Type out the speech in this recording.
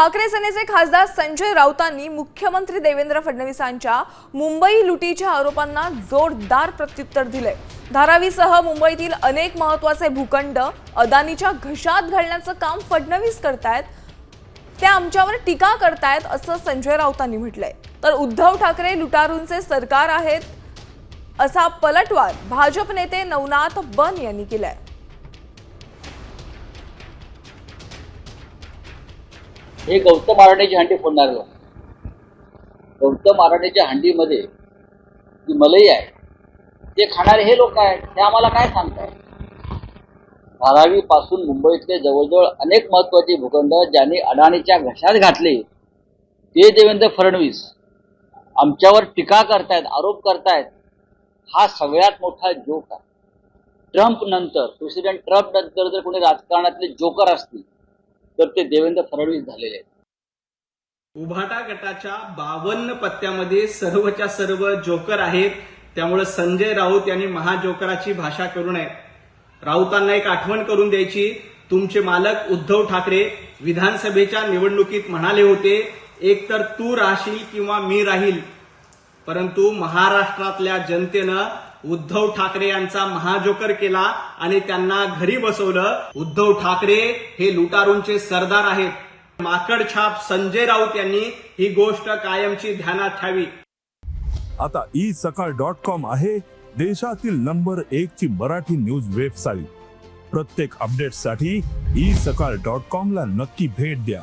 ठाकरे सेनेचे खासदार संजय राऊतांनी मुख्यमंत्री देवेंद्र फडणवीसांच्या मुंबई लुटीच्या आरोपांना जोरदार प्रत्युत्तर दिले धारावीसह मुंबईतील अनेक महत्त्वाचे भूखंड अदानीच्या घशात घालण्याचं काम फडणवीस करतायत ते आमच्यावर टीका करतायत असं संजय राऊतांनी म्हटलंय. तर उद्धव ठाकरे लुटारूंचे सरकार आहेत असा पलटवार भाजप नेते नवनाथ बन यांनी केलाय. हे गौतम आराणेची हंडी फोडणार गौतम आराणेच्या हंडीमध्ये जी मलई आहे ते खाणारे हे लोक आहेत ते आम्हाला काय सांगताय? धारावी पासून मुंबईतले जवळजवळ अनेक महत्त्वाचे भूखंड ज्यांनी अडाणीच्या घशात घातले ते देवेंद्र फडणवीस आमच्यावर टीका करतायत आरोप करतायत. हा सगळ्यात मोठा जोक आहे. ट्रम्प नंतर प्रेसिडेंट ट्रम्प नंतर जर कोणी राजकारणातले जोकर असतील तर ते देवेंद्र फडणवीस झालेले आहेत. उभाटा गटाच्या बावन्न पत्त्यामध्ये सर्वच्या सर्व जोकर आहेत. त्यामुळे संजय राऊत यांनी महाजोकराची भाषा करू नये. राऊतांना एक आठवण करून द्यायची. तुमचे मालक उद्धव ठाकरे विधानसभेच्या निवडणुकीत म्हणाले होते एक तर तू राहशील किंवा मी राहील. परंतु महाराष्ट्रातल्या जनतेनं उद्धव ठाकरे यांचा महाजोकर केला आणि त्यांना घरी बसवलं. उद्धव ठाकरे हे लुटारूंचे सरदार आहेत. माकड छाप संजय राऊत यांनी ही गोष्ट कायमची ध्यानात ठेवी आता ई सकाळ डॉट कॉम आहे देशातील नंबर एक ची मराठी न्यूज वेबसाईट. प्रत्येक अपडेटसाठी ई सकाळ डॉट कॉम ला नक्की भेट द्या.